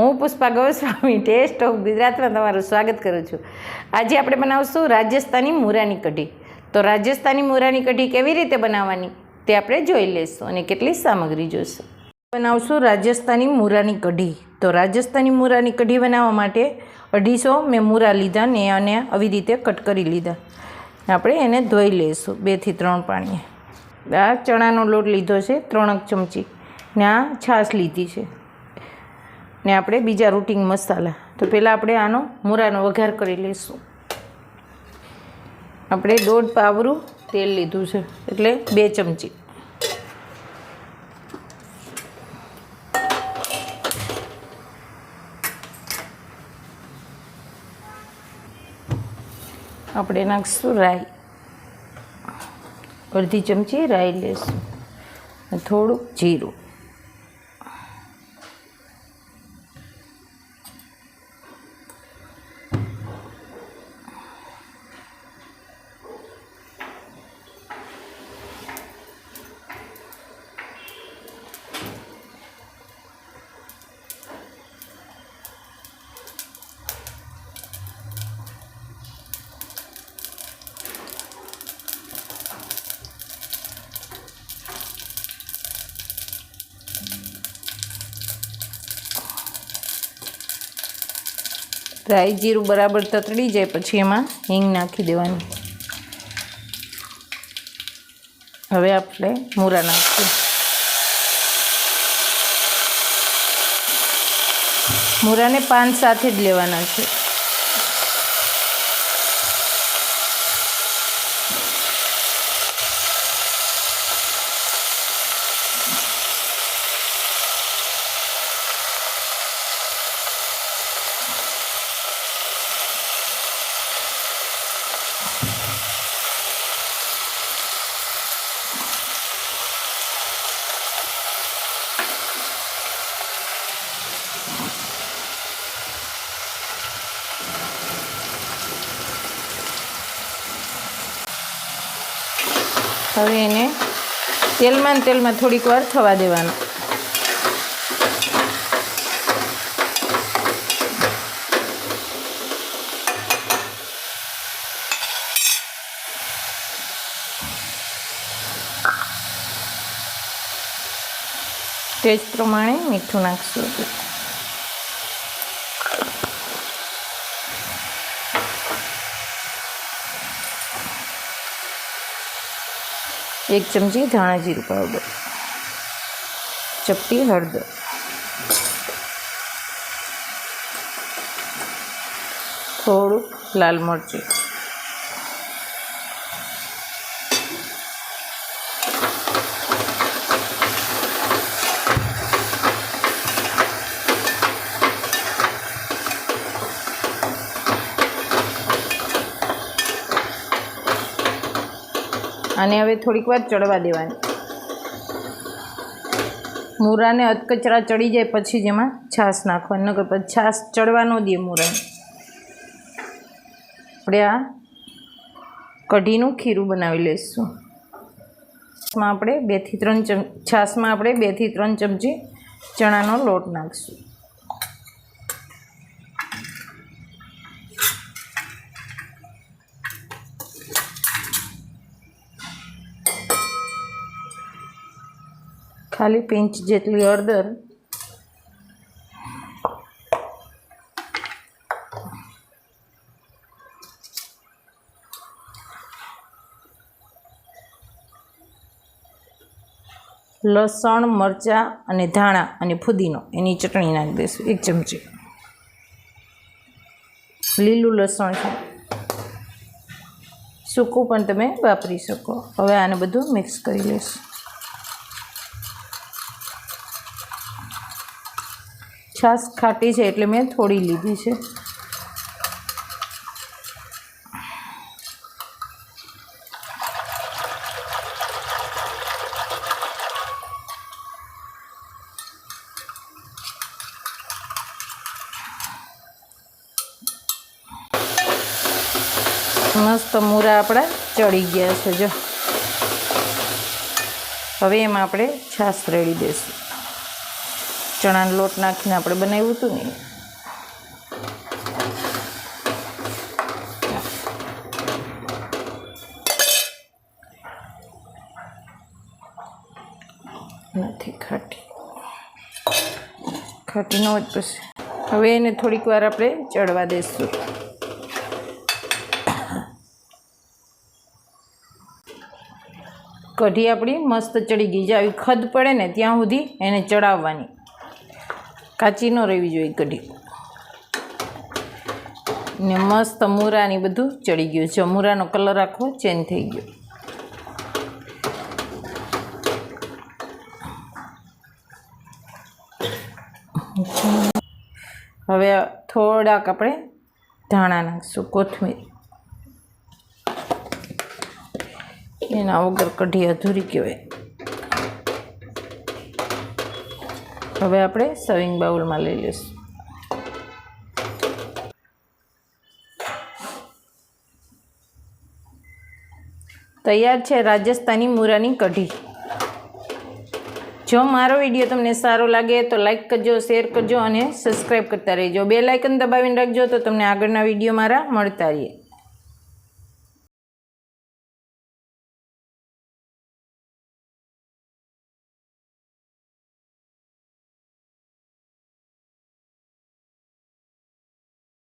હું Pushpa Goswami, test of ગુજરાતમાં તમારું સ્વાગત કરું છું. આજે આપણે બનાવશું રાજસ્થાની મૂરાની કઢી. તો રાજસ્થાની મૂરાની કઢી કેવી રીતે બનાવવાની તે આપણે જોઈ લઈશું અને કેટલી સામગ્રી જોઈશું બનાવશું રાજસ્થાની મૂરાની કઢી. તો રાજસ્થાની મૂરાની કઢી બનાવવા માટે અઢીસો મેં મૂરા લીધા ને અને આવી રીતે કટ કરી લીધા. આપણે એને ધોઈ લઈશું બેથી ત્રણ પાણીએ. આ ચણાનો લોટ લીધો છે ત્રણક ચમચી. ને આ છાશ લીધી છે. ને આપણે બીજા રૂટિંગ મસાલા. તો પહેલાં આપણે આનો મૂરાનો વઘાર કરી લઈશું. આપણે દોઢ પાવરું તેલ લીધું છે, એટલે બે ચમચી. આપણે નાખીશું રાઈ. અડધી ચમચી રાઈ લેશું. થોડુંક જીરું. રાઈ જીરું બરાબર તતડી જાય પછી એમાં હિંગ નાખી દેવાની. હવે આપણે મૂરા નાખીએ મૂરાને પાન સાથે જ લેવાના છે. હવે એને તેલમાં ને તેલમાં થોડીક વાર થવા દેવાનું. તેજ પ્રમાણે મીઠું નાખશું. એક ચમચી ધાણા જીરું પાવડર ચપટી હળદર થોડુંક લાલ મરચું અને હવે થોડીક વાર ચડવા દેવાની. મૂરાને અધકચરા ચડી જાય પછી જ એમાં છાશ નાખવાની. નકર પછી છાશ ચડવા ન દે મૂરાને. આપણે આ કઢીનું ખીરું બનાવી લઈશું. એમાં આપણે બેથી ત્રણ ચમ, છાશમાં આપણે બેથી ત્રણ ચમચી ચણાનો લોટ નાખીશું. ખાલી પિંચ જેટલી હળદર. લસણ, મરચાં અને ધાણા અને ફુદીનો એની ચટણી નાખી દઈશું, એક ચમચી. લીલું લસણ છે. સૂકું પણ તમે વાપરી શકો. હવે આને બધું મિક્સ કરી લઈશું. છાશ ખાટી છે એટલે મેં થોડી લીધી છે. મસ્ત મૂરા આપણા ચડી ગયા છે, જો. હવે એમાં આપણે છાશ રેડી દઈશું ચણાનો લોટ નાખીને આપણે બનાવ્યું હતું ને. નથી ખાટી. ખાટી ન જ પછી. હવે એને થોડીક વાર આપણે ચડવા દઈશું કઢી આપણી મસ્ત ચડી ગઈ. જે આવી ખદ પડે ને ત્યાં સુધી એને ચડાવવાની. કાચી ન રહેવી જોઈએ કઢી ને મસ્ત મૂરાની બધું ચડી ગયું છે. મૂરાનો કલર આખો ચેન્જ થઈ ગયો. હવે થોડાક આપણે ધાણા નાખીશું, કોથમીર. એના વગર કઢી અધૂરી કહેવાય. હવે આપણે સર્વિંગ બાઉલમાં લઈ લઈશું. તૈયાર છે રાજસ્થાની મૂરાની કઢી. જો મારો વીડિયો તમને સારો લાગે તો લાઇક કરજો શેર કરજો અને સબસ્ક્રાઈબ કરતા રહેજો. બે લાઇકન દબાવીને રાખજો તો તમને આગળના વીડિયો મારા મળતા રહીએ.